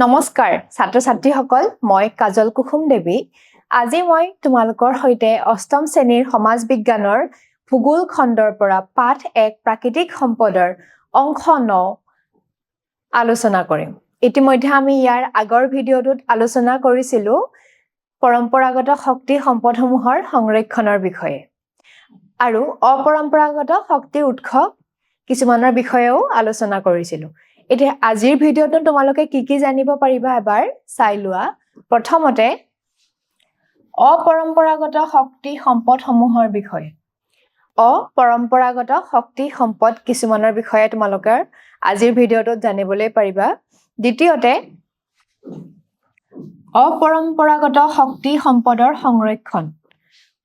নমস্কাৰ ছাত্ৰ ছাত্ৰীসকল মই কাজল কুসুম দেৱী। আজি মই তোমালোকৰ সৈতে অষ্টম শ্ৰেণীৰ সমাজ বিজ্ঞানৰ ভূগোল খণ্ডৰ পৰা পাঠ এক প্ৰাকৃতিক সম্পদৰ অংশ ন আলোচনা কৰিম। ইতিমধ্যে আমি ইয়াৰ আগৰ ভিডিঅ'টোত আলোচনা কৰিছিলোঁ পৰম্পৰাগত শক্তি সম্পদসমূহৰ সংৰক্ষণৰ বিষয়ে। আৰু অপৰম্পৰাগত শক্তি উৎস কিছুমানৰ বিষয়েও আলোচনা কৰিছিলোঁ। এতিয়া আজিৰ ভিডিঅ'টো তোমালোকে কি কি জানিব পাৰিবা এবাৰ চাই লোৱা। প্ৰথমতে অপৰম্পৰাগত শক্তি সম্পদসমূহৰ বিষয়ে। অপৰম্পৰাগত শক্তি সম্পদ কিছুমানৰ বিষয়ে তোমালোকে আজিৰ ভিডিঅ'টোত জানিবলৈ পাৰিবা। দ্বিতীয়তে অপৰম্পৰাগত শক্তি সম্পদৰ সংৰক্ষণ।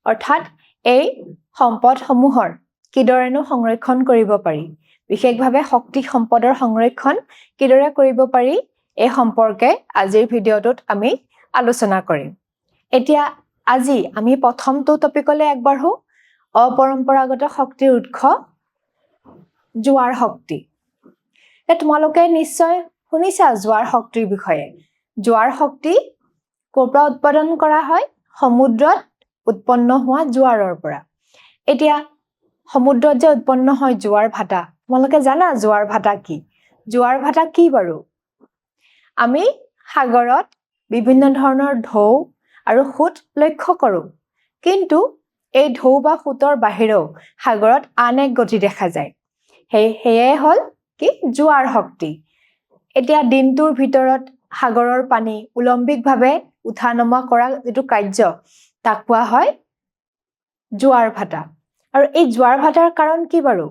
অৰ্থাৎ এই সম্পদসমূহৰ কিদৰেনো সংৰক্ষণ কৰিব পাৰি? বিশেষভাৱে শক্তি সম্পদৰ সংৰক্ষণ কিদৰে কৰিব পাৰি এই সম্পৰ্কে আজিৰ ভিডিঅ'টোত আমি আলোচনা কৰিম। এতিয়া আজি আমি প্ৰথমটো টপিকলৈ আগবাঢ়ো। অপৰম্পৰাগত শক্তিৰ উৎস জোৱাৰ শক্তি। তোমালোকে নিশ্চয় শুনিছা জোৱাৰ শক্তিৰ বিষয়ে। জোৱাৰ শক্তি ক'ৰ পৰা উৎপাদন কৰা হয়? সমুদ্ৰত উৎপন্ন হোৱা জোৱাৰৰ পৰা। এতিয়া সমুদ্ৰত যে উৎপন্ন হয় জোৱাৰ ভাটা তোমালোকে জানা জোৱাৰ ভাটা কি? জোৱাৰ ভাটা কি বাৰু? আমি সাগৰত বিভিন্ন ধৰণৰ ঢৌ আৰু সোঁত লক্ষ্য কৰোঁ। কিন্তু এই ঢৌ বা সোঁতৰ বাহিৰেও সাগৰত আন এক গতি দেখা যায়। সেই সেয়াই হ'ল কি জোৱাৰ শক্তি। এতিয়া দিনটোৰ ভিতৰত সাগৰৰ পানী উলম্বিকভাৱে উঠা নমা কৰা যিটো কাৰ্য তাক কোৱা হয় জোৱাৰ ভাটা। আৰু এই জোৱাৰ ভাটাৰ কাৰণ কি বাৰু?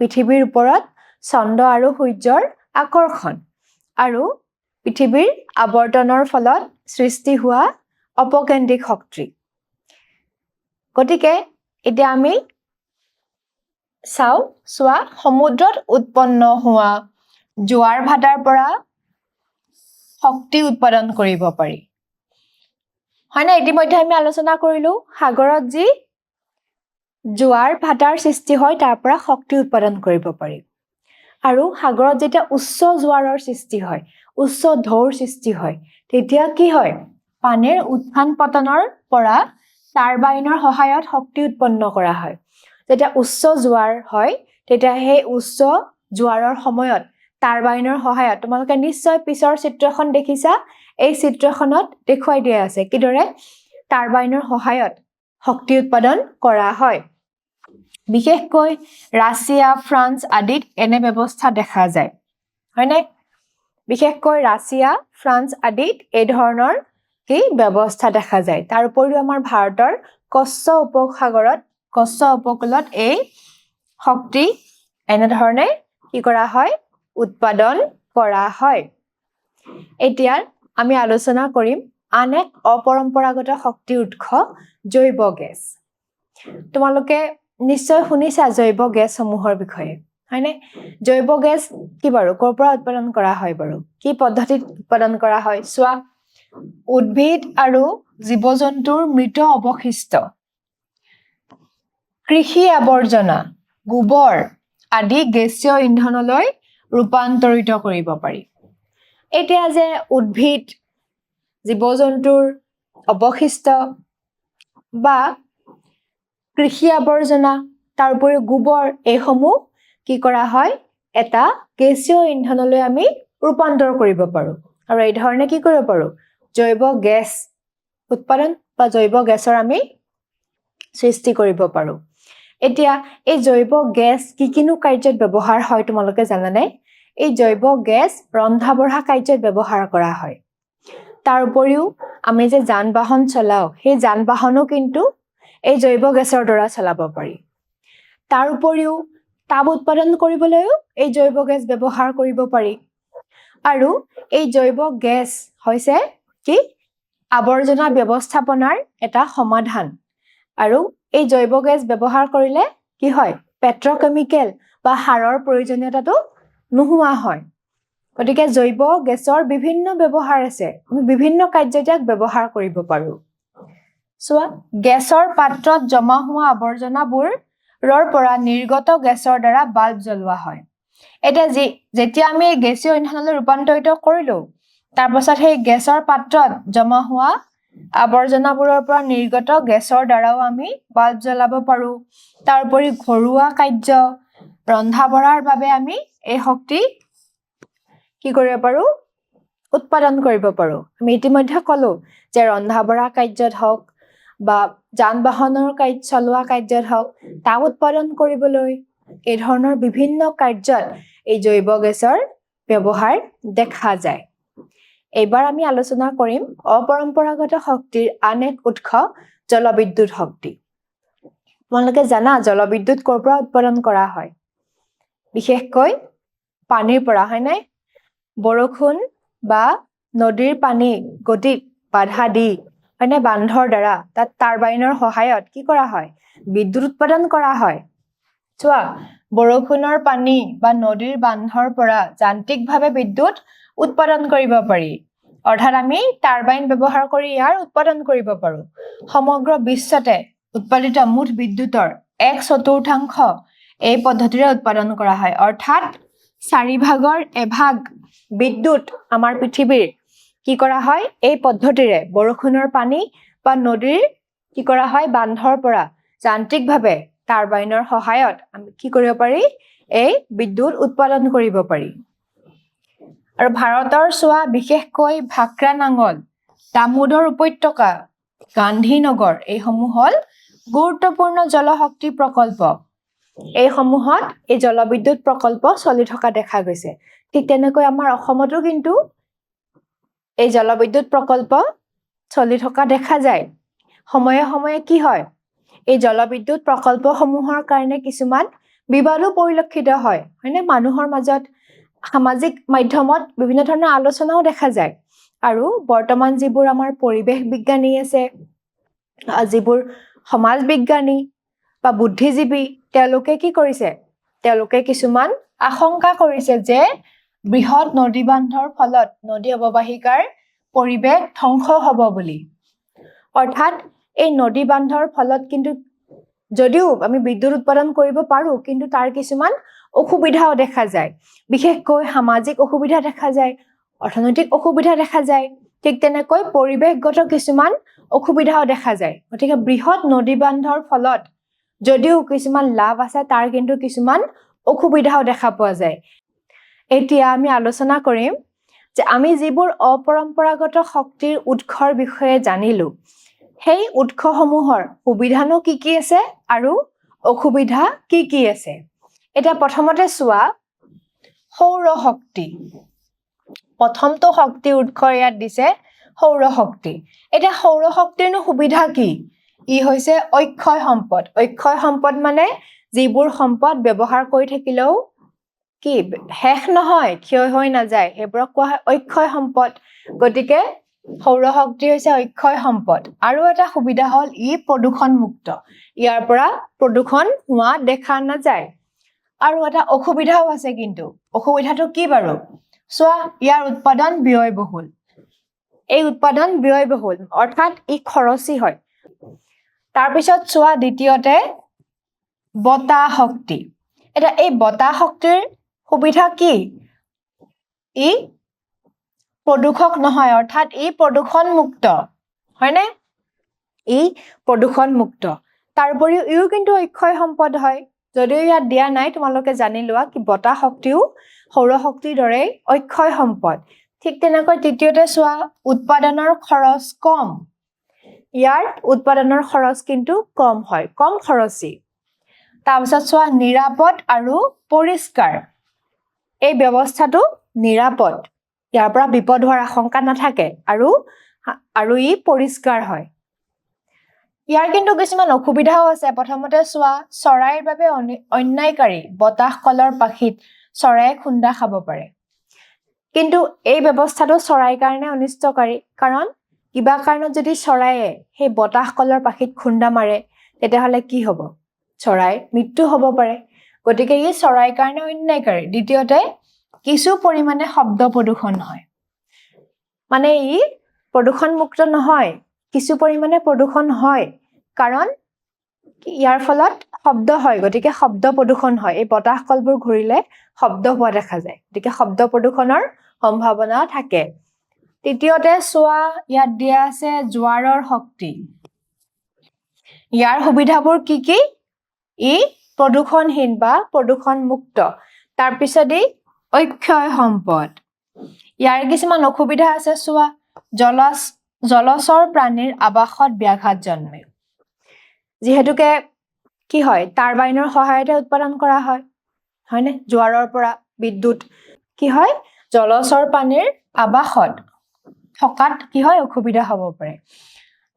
পৃথিৱীৰ ওপৰত চন্দ্ৰ আৰু সূৰ্যৰ আকৰ্ষণ। আৰু পৃথিৱীৰ আৱৰ্তনৰ ফলত সৃষ্টি হোৱা অপকেন্দ্ৰিক শক্তি। গতিকে এতিয়া আমি চাওঁ চোৱা সমুদ্ৰত উৎপন্ন হোৱা জোৱাৰ ভাটাৰ পৰা শক্তি উৎপাদন কৰিব পাৰি। হয়নে? ইতিমধ্যে আমি আলোচনা কৰিলো সাগৰত যি জোৱাৰ ভাটাৰ সৃষ্টি হয় তাৰ পৰা শক্তি উৎপাদন কৰিব পাৰি। আৰু সাগৰত যেতিয়া উচ্চ জোৱাৰৰ সৃষ্টি হয় উচ্চ ঢৌৰ সৃষ্টি হয় তেতিয়া কি হয়? পানীৰ উত্থান পতনৰ পৰা টাৰবাইনৰ সহায়ত শক্তি উৎপন্ন কৰা হয়। যেতিয়া উচ্চ জোৱাৰ হয় তেতিয়া সেই উচ্চ জোৱাৰৰ সময়ত টাৰবাইনৰ সহায়ত তোমালোকে নিশ্চয় পিছৰ চিত্ৰখন দেখিছা এই চিত্ৰখনত দেখুৱাই দিয়া আছে কিদৰে? টাৰবাইনৰ সহায়ত শক্তি উৎপাদন কৰা হয়। বিশেষকৈ ৰাছিয়া ফ্ৰান্স আদিত এনে ব্যৱস্থা দেখা যায়। হয়নে? বিশেষকৈ ৰাছিয়া ফ্ৰান্স আদিত এই ধৰণৰ কি ব্যৱস্থা দেখা যায়। তাৰ উপৰিও আমাৰ ভাৰতৰ কচ্ছ উপসাগৰত কচ্ছ উপকূলত এই শক্তি এনেধৰণে কি কৰা হয়? উৎপাদন কৰা হয়। এতিয়া আমি আলোচনা কৰিম আন এক অপৰম্পৰাগত শক্তি উৎস জৈৱ গেছ। তোমালোকে নিশ্চয় শুনিছা জৈৱ গেছসমূহৰ বিষয়ে হয়নে? জৈৱ গেছ কি বাৰু? ক'ৰ পৰা উৎপাদন কৰা হয় বাৰু? কি পদ্ধতিত উৎপাদন কৰা হয়? চোৱা উদ্ভিদ আৰু জীৱ জন্তুৰ মৃত অৱশিষ্ট কৃষি আৱৰ্জনা গোবৰ আদি গেছীয় ইন্ধনলৈ ৰূপান্তৰিত কৰিব পাৰি। এতিয়া যে উদ্ভিদ জীৱ জন্তুৰ অৱশিষ্ট বা কৃষি আৱৰ্জনা তাৰ উপৰিও গোবৰ এইসমূহ কি কৰা হয়? এটা গেছীয় ইন্ধনলৈ আমি ৰূপান্তৰ কৰিব পাৰোঁ। আৰু এই ধৰণে কি কৰিব পাৰোঁ? জৈৱ গেছ উৎপাদন বা জৈৱ গেছৰ আমি সৃষ্টি কৰিব পাৰোঁ। এতিয়া এই জৈৱ গেছ কি কিনো কাৰ্যত ব্যৱহাৰ হয় তোমালোকে জানানে? এই জৈৱ গেছ ৰন্ধা বঢ়া কাৰ্যত ব্যৱহাৰ কৰা হয়। তাৰ উপৰিও আমি যে যান বাহন চলাওঁ সেই যান বাহনো কিন্তু এই জৈৱ গেছৰ দ্বাৰা চলাব পাৰি। তাৰ উপৰিও তাপ উৎপাদন কৰিবলৈও এই জৈৱ গেছ ব্যৱহাৰ কৰিব পাৰি। আৰু এই জৈৱ গেছ হৈছে কি? আৱৰ্জনা ব্যৱস্থাপনাৰ এটা সমাধান। আৰু এই জৈৱ গেছ ব্যৱহাৰ কৰিলে কি হয়? পেট্ৰকেমিকেল বা সাৰৰ প্ৰয়োজনীয়তাটো নোহোৱা হয়। গতিকে জৈৱ গেছৰ বিভিন্ন ব্যৱহাৰ আছে। আমি বিভিন্ন কাৰ্যত ইয়াক ব্যৱহাৰ কৰিব পাৰোঁ। চোৱা গেছৰ পাত্ৰত জমা হোৱা আৱৰ্জনাবোৰৰ পৰা নিৰ্গত গেছৰ দ্বাৰা বাল্ব জ্বলোৱা হয়। এতিয়া যি যেতিয়া আমি গেছীয় ইন্ধনলৈ ৰূপান্তৰিত কৰিলো তাৰপাছত সেই গেছৰ পাত্ৰত জমা হোৱা আৱৰ্জনাবোৰৰ পৰা নিৰ্গত গেছৰ দ্বাৰাও আমি বাল্ব জ্বলাব পাৰোঁ। তাৰোপৰি ঘৰুৱা কাৰ্য ৰন্ধা বঢ়াৰ বাবে আমি এই শক্তি কি কৰিব পাৰোঁ? উৎপাদন কৰিব পাৰোঁ। আমি ইতিমধ্যে ক'লোঁ যে ৰন্ধা বঢ়া কাৰ্যত হওক বা যান বাহনৰ কাৰ্য চলোৱা কাৰ্যত হওক তাপ উৎপাদন কৰিবলৈ এই ধৰণৰ বিভিন্ন কাৰ্যত এই জৈৱ গেছৰ ব্যৱহাৰ দেখা যায়। এইবাৰ আমি আলোচনা কৰিম অপৰম্পৰাগত শক্তিৰ আন এক উৎস জলবিদ্যুৎ শক্তি। তোমালোকে জানা জলবিদ্যুৎ ক'ৰ পৰা উৎপাদন কৰা হয়? বিশেষকৈ পানীৰ পৰা হয়নে? বৰষুণ বা নদীৰ পানী গতিত বাধা দি হয়নে বান্ধৰ দ্বাৰা তাত টাৰবাইনৰ সহায়ত কি কৰা হয়? বিদ্যুৎ উৎপাদন কৰা হয়। চোৱা বৰষুণৰ পানী বা নদীৰ বান্ধৰ পৰা যান্ত্ৰিকভাৱে বিদ্যুৎ উৎপাদন কৰিব পাৰি। অৰ্থাৎ আমি টাৰবাইন ব্যৱহাৰ কৰি ইয়াৰ উৎপাদন কৰিব পাৰোঁ। সমগ্ৰ বিশ্বতে উৎপাদিত মুঠ বিদ্যুতৰ এক চতুৰ্থাংশ এই পদ্ধতিৰে উৎপাদন কৰা হয়। অৰ্থাৎ চাৰি ভাগৰ এভাগ বিদ্যুৎ আমাৰ পৃথিৱীৰ কি কৰা হয়? এই পদ্ধতিৰে বৰষুণৰ পানী বা নদীৰ কি কৰা হয়? বান্ধৰ পৰা যান্ত্ৰিকভাৱে টাৰবাইনৰ সহায়ত আমি কি কৰিব পাৰি? এই বিদ্যুৎ উৎপাদন কৰিব পাৰি। আৰু ভাৰতৰ চোৱা বিশেষকৈ ভাক্ৰা নাঙল দামোদৰ উপত্যকা গান্ধীনগৰ এইসমূহ হ'ল গুৰুত্বপূৰ্ণ জলশক্তি প্ৰকল্প। এইসমূহত এই জলবিদ্যুৎ প্ৰকল্প চলি থকা দেখা গৈছে। ঠিক তেনেকৈ আমাৰ অসমতো কিন্তু এই জলবিদ্যুৎ প্ৰকল্প চলি থকা দেখা যায়। সময়ে সময়ে কি হয়? এই জলবিদ্যুৎ প্ৰকল্পসমূহৰ কাৰণে কিছুমান বিবাদো পৰিলক্ষিত হয়। হয়নে? মানুহৰ মাজত সামাজিক মাধ্যমত বিভিন্ন ধৰণৰ আলোচনাও দেখা যায়। আৰু বৰ্তমান যিবোৰ আমাৰ পৰিৱেশ বিজ্ঞানী আছে যিবোৰ সমাজ বিজ্ঞানী বা বুদ্ধিজীৱী তেওঁলোকে কি কৰিছে? তেওঁলোকে কিছুমান আশংকা কৰিছে যে বৃহৎ নদী বান্ধৰ ফলত নদী অৱবাহিকাৰ পৰিৱেশ ধ্বংস হ'ব বুলি। অৰ্থাৎ এই নদী বান্ধৰ ফলত কিন্তু যদিও আমি বিদ্যুৎ উৎপাদন কৰিব পাৰোঁ কিন্তু তাৰ কিছুমান অসুবিধাও দেখা যায়। বিশেষকৈ সামাজিক অসুবিধা দেখা যায় অৰ্থনৈতিক অসুবিধা দেখা যায় ঠিক তেনেকৈ পৰিৱেশগত কিছুমান অসুবিধাও দেখা যায়। গতিকে বৃহৎ নদী বান্ধৰ ফলত যদিও কিছুমান লাভ আছে তাৰ কিন্তু কিছুমান অসুবিধাও দেখা পোৱা যায়। এতিয়া আমি আলোচনা কৰিম যে আমি যিবোৰ অপৰম্পৰাগত শক্তিৰ উৎসৰ বিষয়ে জানিলো সেই উৎসসমূহৰ সুবিধানো কি কি আছে আৰু অসুবিধা কি কি আছে? এতিয়া প্ৰথমতে চোৱা সৌৰ শক্তি। প্ৰথমটো শক্তি উৎস ইয়াত দিছে সৌৰ শক্তি। এতিয়া সৌৰ শক্তিৰনো সুবিধা কি? ই হৈছে অক্ষয় সম্পদ। অক্ষয় সম্পদ মানে যিবোৰ সম্পদ ব্যৱহাৰ কৰি থাকিলেও কি শেষ নহয় ক্ষয় হৈ নাযায়। সেইবোৰক কোৱা হয় অক্ষয় সম্পদ। গতিকে সৌৰ শক্তি হৈছে অক্ষয় সম্পদ। আৰু এটা সুবিধা হ'ল ই প্ৰদূষণমুক্ত। ইয়াৰ পৰা প্ৰদূষণ হোৱা দেখা নাযায়। আৰু এটা অসুবিধাও আছে কিন্তু। অসুবিধাটো কি বাৰু? চোৱা ইয়াৰ উৎপাদন ব্যয়বহুল। এই উৎপাদন ব্যয়বহুল। অৰ্থাৎ ই খৰচী হয়। তাৰপিছত চোৱা দ্বিতীয়তে বতাহ শক্তি। এতিয়া এই বতাহ শক্তিৰ সুবিধা কি? ই প্ৰদূষক নহয় অৰ্থাৎ ই প্ৰদূষণমুক্ত হয়নে? ই প্ৰদূষণমুক্ত। তাৰ উপৰিও ইও কিন্তু অক্ষয় সম্পদ হয়। যদিও ইয়াত দিয়া নাই তোমালোকে জানি লোৱা কি বতাহ শক্তিও সৌৰ শক্তিৰ দৰেই অক্ষয় সম্পদ। ঠিক তেনেকৈ তৃতীয়তে চোৱা উৎপাদনৰ খৰচ কম। ইয়াৰ উৎপাদনৰ খৰচ কিন্তু কম হয় কম খৰচী। তাৰপিছত চোৱা নিৰাপদ আৰু পৰিষ্কাৰ। এই ব্যৱস্থাটো নিৰাপদ। ইয়াৰ পৰা বিপদ হোৱাৰ আশংকা নাথাকে আৰু আৰু ই পৰিষ্কাৰ হয়। ইয়াৰ কিন্তু কিছুমান অসুবিধাও আছে। প্ৰথমতে চোৱা চৰাইৰ বাবে অনি- অন্যায়কাৰী বতাহ কলৰ পাখিত চৰাইয়ে খুন্দা খাব পাৰে। কিন্তু এই ব্যৱস্থাটো চৰাইৰ কাৰণে অনিষ্টকাৰী কাৰণ কিবা কাৰণত যদি চৰাইয়ে সেই বতাহ কলৰ পাখিত খুন্দা মাৰে তেতিয়াহ'লে কি হ'ব? চৰাইৰ মৃত্যু হ'ব পাৰে। গতিকে ই চৰাইৰ কাৰণে অন্যায়কাৰী। দ্বিতীয়তে কিছু পৰিমাণে শব্দ প্ৰদূষণ হয়। মানে ই প্ৰদূষণমুক্ত নহয় কিছু পৰিমাণে প্ৰদূষণ হয়। কাৰণ ইয়াৰ ফলত শব্দ হয় গতিকে শব্দ প্ৰদূষণ হয়। এই বতাহ কলবোৰ ঘূৰিলে শব্দ হোৱা দেখা যায়। গতিকে শব্দ প্ৰদূষণৰ সম্ভাৱনা থাকে। তৃতীয়তে চোৱা ইয়াত দিয়া আছে জোৱাৰৰ শক্তি। ইয়াৰ সুবিধাবোৰ কি কি? ই প্ৰদূষণহীন বা প্ৰদূষণমুক্ত। তাৰপিছত ই অক্ষয় সম্পদ। ইয়াৰ কিছুমান অসুবিধা আছে চোৱা জলজ জলচৰ প্ৰাণীৰ আৱাসত ব্যাঘাত জন্মে। যিহেতুকে কি হয় টাৰবাইনৰ সহায়তে উৎপাদন কৰা হয়। হয়নে? জোৱাৰৰ পৰা বিদ্যুৎ। কি হয়? জলচৰ প্ৰাণীৰ আৱাসত থকাত কি হয় অসুবিধা হ'ব পাৰে?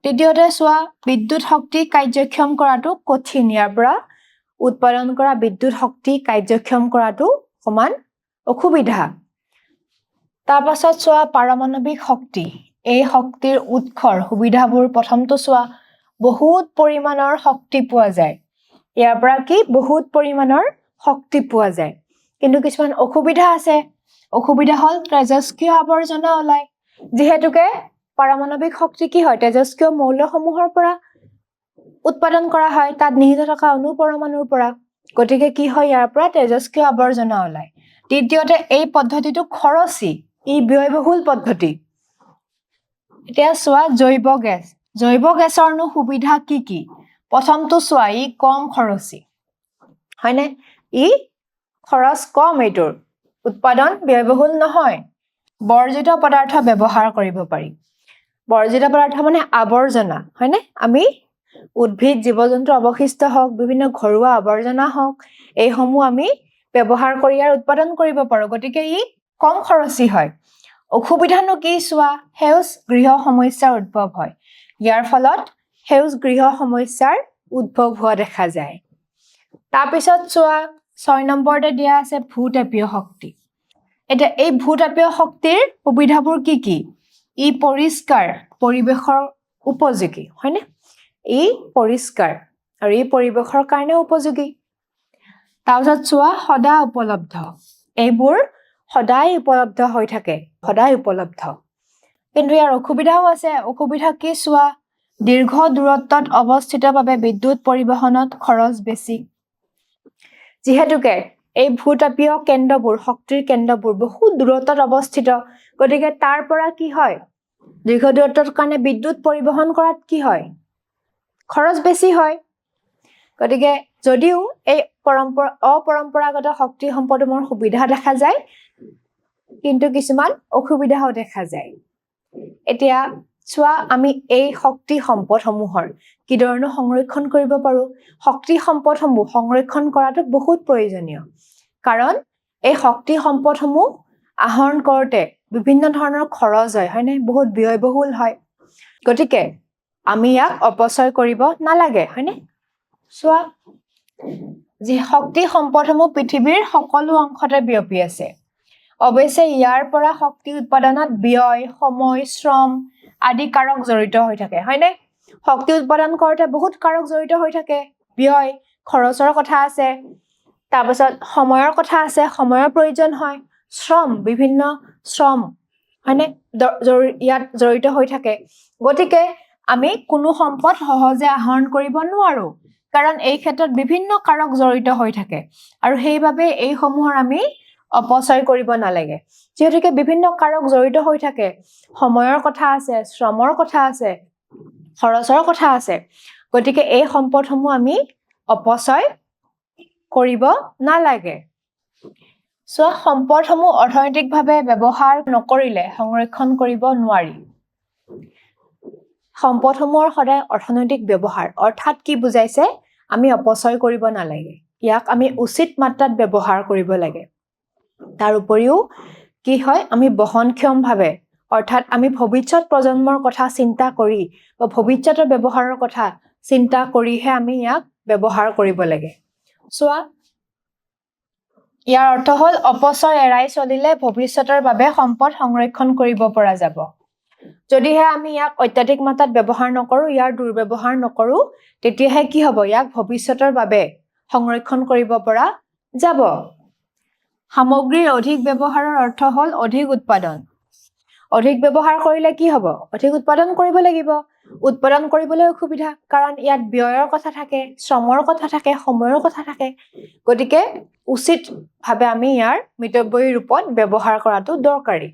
তৃতীয়তে চোৱা বিদ্যুৎ শক্তি কাৰ্যক্ষম কৰাটো কঠিন। ইয়াৰ পৰা উৎপাদন কৰা বিদ্যুৎ শক্তি কাৰ্যক্ষম কৰাটো অকণমান অসুবিধা। তাৰপাছত চোৱা পাৰমাণৱিক শক্তি। এই শক্তিৰ উৎসৰ সুবিধাবোৰ প্ৰথমটো চোৱা বহুত পৰিমাণৰ শক্তি পোৱা যায়। ইয়াৰ পৰা কি? বহুত পৰিমাণৰ শক্তি পোৱা যায়। কিন্তু কিছুমান অসুবিধা আছে। অসুবিধা হ'ল তেজস্ক্ৰিয় আৱৰ্জনা ওলায়। যিহেতুকে পাৰমাণৱিক শক্তি কি হয় তেজস্ক্ৰিয় মৌলসমূহৰ পৰা উৎপাদন কৰা হয় তাত নিহিত থকা অণু পৰমাণুৰ পৰা। গতিকে কি হয় ইয়াৰ পৰা তেজস্ক্ৰিয় আৱৰ্জনা ওলায়। দ্বিতীয়তে এই পদ্ধতিটো খৰচী ই ব্যয়বহুল পদ্ধতি। এতিয়া চোৱা জৈৱ গেছ। জৈৱ গেছৰনো সুবিধা কি কি? প্ৰথমটো চোৱা ই কম খৰচী। হয়নে? ই খৰচ কম এইটোৰ। উৎপাদন ব্যয়বহুল নহয়। বৰ্জিত পদাৰ্থ ব্যৱহাৰ কৰিব পাৰি। বৰ্জিত পদাৰ্থ মানে আৱৰ্জনা হয়নে? আমি উদ্ভিদ জীৱ জন্তুৰ অৱশিষ্ট হওক বিভিন্ন ঘৰুৱা আৱৰ্জনা হওক এইসমূহ আমি ব্যৱহাৰ কৰি ইয়াৰ উৎপাদন কৰিব পাৰোঁ। গতিকে ই কম খৰচী হয়। অসুবিধানো কি চোৱা? সেউজ গৃহ সমস্যাৰ উদ্ভৱ হয়। ইয়াৰ ফলত সেউজ গৃহ সমস্যাৰ উদ্ভৱ হোৱা দেখা যায়। তাৰপিছত চোৱা ছয় নম্বৰতে দিয়া আছে ভূতাপীয় শক্তি। এতিয়া এই ভূতাপীয় শক্তিৰ সুবিধাবোৰ কি কি? ই পৰিষ্কাৰ পৰিৱেশৰ উপযোগী হয়নে? ই পৰিষ্কাৰ আৰু ই পৰিৱেশৰ কাৰণে উপযোগী। তাৰপিছত চোৱা সদা উপলব্ধ। এইবোৰ সদায় উপলব্ধ হৈ থাকে সদায় উপলব্ধ। কিন্তু ইয়াৰ অসুবিধাও আছে। অসুবিধা কি চোৱা? দীৰ্ঘ দূৰত্বত অৱস্থিত বাবে বিদ্যুৎ পৰিবহণত খৰচ বেছি। যিহেতুকে এই ভূতাপীয় কেন্দ্ৰবোৰ শক্তিৰ কেন্দ্ৰবোৰ বহুত দূৰত্বত অৱস্থিত। গতিকে তাৰ পৰা কি হয়? দীৰ্ঘ দূৰত্বৰ কাৰণে বিদ্যুৎ পৰিবহণ কৰাত কি হয়? খৰচ বেছি হয়। গতিকে যদিও এই পৰম্পৰা অপৰম্পৰাগত শক্তি সম্পদসমূহৰ সুবিধা দেখা যায় কিন্তু কিছুমান অসুবিধাও দেখা যায়। এতিয়া চোৱা আমি এই শক্তি সম্পদসমূহৰ কি ধৰণে সংৰক্ষণ কৰিব পাৰোঁ? শক্তি সম্পদসমূহ সংৰক্ষণ কৰাটো বহুত প্ৰয়োজনীয়। কাৰণ এই শক্তি সম্পদসমূহ আহৰণ কৰোঁতে বিভিন্ন ধৰণৰ খৰচ হয় হয়নে? বহুত ব্যয়বহুল হয়। গতিকে আমি ইয়াক অপচয় কৰিব নালাগে হয়নে? চোৱা যি শক্তি সম্পদসমূহ পৃথিৱীৰ সকলো অংশতে বিয়পি আছে অৱশ্যে ইয়াৰ পৰা শক্তি উৎপাদনত ব্যয় সময় শ্ৰম আদি কাৰক জড়িত হৈ থাকে হয়নে? শক্তি উৎপাদন কৰোঁতে বহুত কাৰক জড়িত হৈ থাকে। ব্যয় খৰচৰ কথা আছে। তাৰপাছত সময়ৰ কথা আছে সময়ৰ প্ৰয়োজন হয়। শ্ৰম বিভিন্ন শ্ৰম হয়নে? ইয়াত জড়িত হৈ থাকে। গতিকে আমি কোনো সম্পদ সহজে আহৰণ কৰিব নোৱাৰো কাৰণ এই ক্ষেত্ৰত বিভিন্ন কাৰক জড়িত হৈ থাকে। আৰু সেইবাবে এইসমূহৰ আমি অপচয় কৰিব নালাগে। যিহেতুকে বিভিন্ন কাৰক জড়িত হৈ থাকে সময়ৰ কথা আছে শ্ৰমৰ কথা আছে খৰচৰ কথা আছে গতিকে এই সম্পদসমূহ আমি অপচয় কৰিব নালাগে। চোৱা সম্পদসমূহ অৰ্থনৈতিকভাৱে ব্যৱহাৰ নকৰিলে সংৰক্ষণ কৰিব নোৱাৰি। সম্পদসমূহৰ সদায় অৰ্থনৈতিক ব্যৱহাৰ অৰ্থাৎ কি বুজাইছে? আমি অপচয় কৰিব নালাগে। ইয়াক আমি উচিত মাত্ৰাত ব্যৱহাৰ কৰিব লাগে। তাৰ উপৰিও কি হয় আমি বহনক্ষমভাৱে অৰ্থাৎ আমি ভৱিষ্যত প্ৰজন্মৰ কথা চিন্তা কৰি বা ভৱিষ্যতৰ ব্যৱহাৰৰ কথা চিন্তা কৰিহে আমি ইয়াক ব্যৱহাৰ কৰিব লাগে। চোৱা ইয়াৰ অৰ্থ হ'ল অপচয় এৰাই চলিলে ভৱিষ্যতৰ বাবে সম্পদ সংৰক্ষণ কৰিব পৰা যাব। যদিহে আমি ইয়াক অত্যাধিক মাত্ৰাত ব্যৱহাৰ নকৰোঁ ইয়াৰ দুৰ্ব্যৱহাৰ নকৰোঁ তেতিয়াহে কি হ'ব? ইয়াক ভৱিষ্যতৰ বাবে সংৰক্ষণ কৰিব পৰা যাব। সামগ্ৰীৰ অধিক ব্যৱহাৰৰ অৰ্থ হ'ল অধিক উৎপাদন। অধিক ব্যৱহাৰ কৰিলে কি হ'ব? অধিক উৎপাদন কৰিব লাগিব। উৎপাদন কৰিবলৈ অসুবিধা কাৰণ ইয়াত ব্যয়ৰ কথা থাকে শ্ৰমৰ কথা থাকে সময়ৰ কথা থাকে। গতিকে উচিতভাৱে আমি ইয়াৰ মিতব্যয়ী ৰূপত ব্যৱহাৰ কৰাটো দৰকাৰী।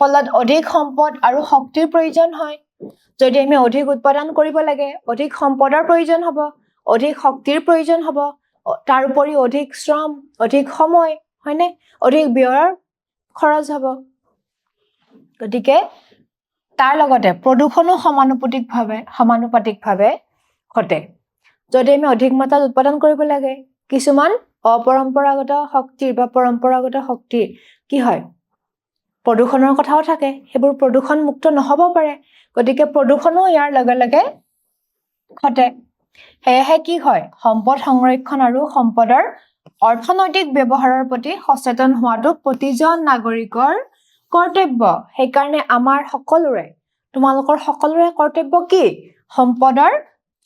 ফলত অধিক সম্পদ আৰু শক্তিৰ প্ৰয়োজন হয়। যদি আমি অধিক উৎপাদন কৰিব লাগে অধিক সম্পদৰ প্ৰয়োজন হ'ব অধিক শক্তিৰ প্ৰয়োজন হ'ব তাৰোপৰি অধিক শ্ৰম অধিক সময় হয়নে? অধিক ব্যয়ৰ খৰচ হ'ব। গতিকে তাৰ লগতে প্ৰদূষণো সমানুপাতিকভাৱে সমানুপাতিকভাৱে ঘটে। যদি আমি অধিক মাত্ৰাত উৎপাদন কৰিব লাগে কিছুমান অপৰম্পৰাগত শক্তিৰ বা পৰম্পৰাগত শক্তিৰ কি হয়? প্ৰদূষণৰ কথাও থাকে। সেইবোৰ প্ৰদূষণমুক্ত নহ'ব পাৰে। গতিকে প্ৰদূষণো ইয়াৰ লগে লগে ঘটে। সেয়েহে কি হয় সম্পদ সংৰক্ষণ আৰু সম্পদৰ অৰ্থনৈতিক ব্যৱহাৰৰ প্ৰতি সচেতন হোৱাটো প্ৰতিজন নাগৰিকৰ কৰ্তব্য। সেইকাৰণে আমাৰ সকলোৰে তোমালোকৰ সকলোৰে কৰ্তব্য কি? সম্পদৰ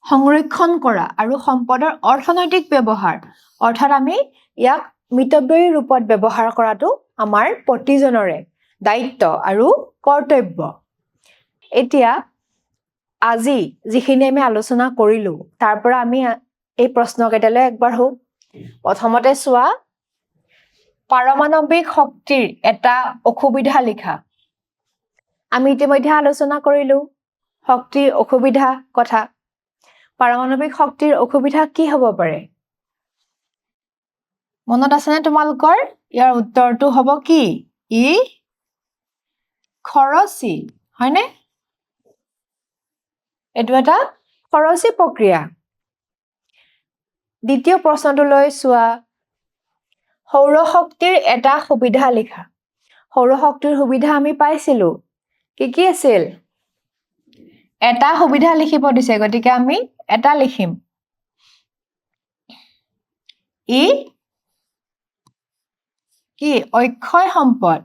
সংৰক্ষণ কৰা আৰু সম্পদৰ অৰ্থনৈতিক ব্যৱহাৰ। অৰ্থাৎ আমি ইয়াক মিতব্যয়ী ৰূপত ব্যৱহাৰ কৰাটো আমাৰ প্ৰতিজনৰে দায়িত্ব আৰু কৰ্তব্য। এতিয়া আজি যিখিনি আমি আলোচনা কৰিলো তাৰ পৰা আমি এই প্ৰশ্নকেইটালৈ আগবাঢ়ো প্ৰথমতে চোৱা পাৰমাণৱিক শক্তিৰ এটা অসুবিধা লিখা। আমি ইতিমধ্যে আলোচনা কৰিলো শক্তিৰ অসুবিধা কথা। পাৰমাণৱিক শক্তিৰ অসুবিধা কি হ'ব পাৰে? মনত আছেনে তোমালোকৰ? ইয়াৰ উত্তৰটো হ'ব কি? ই খৰচী হয়নে? এইটো এটা খৰচী প্ৰক্ৰিয়া। দ্বিতীয় প্ৰশ্নটোলৈ চোৱা। সৌৰশক্তিৰ এটা সুবিধা লিখা। সৌৰশক্তিৰ সুবিধা আমি পাইছিলো। কি কি আছিল? এটা সুবিধা লিখিব দিছে গতিকে আমি এটা লিখিম। ই কি? অক্ষয় সম্পদ।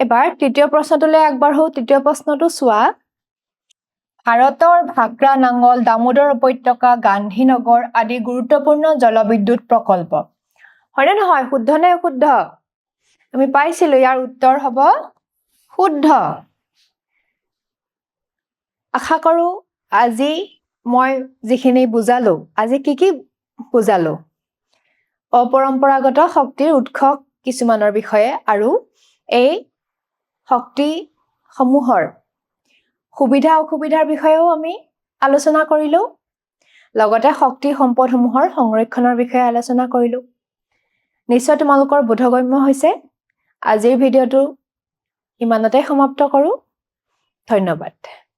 এবাৰ তৃতীয় প্ৰশ্নটোলৈ আগবাঢ়ো। তৃতীয় প্ৰশ্নটো চোৱা। ভাৰতৰ ভাক্ৰা নাঙল দামোদৰ উপত্যকা গান্ধীনগৰ আদি গুৰুত্বপূৰ্ণ জলবিদ্যুৎ প্ৰকল্প। হয়নে নহয়? শুদ্ধ নে অশুদ্ধ? আমি পাইছিলো ইয়াৰ উত্তৰ হ'ব শুদ্ধ। আশা কৰো আজি মই যিখিনি বুজালো আজি কি কি বুজালো? অপৰম্পৰাগত শক্তিৰ উৎস কিছুমানৰ বিষয়ে আৰু এই শক্তিসমূহৰ সুবিধা অসুবিধাৰ বিষয়েও আমি আলোচনা কৰিলো। লগতে শক্তি সম্পদসমূহৰ সংৰক্ষণৰ বিষয়ে আলোচনা কৰিলো। নিশ্চয় তোমালোকৰ বোধগম্য হৈছে। আজিৰ ভিডিঅ'টো ইমানতে সমাপ্ত কৰোঁ। ধন্যবাদ।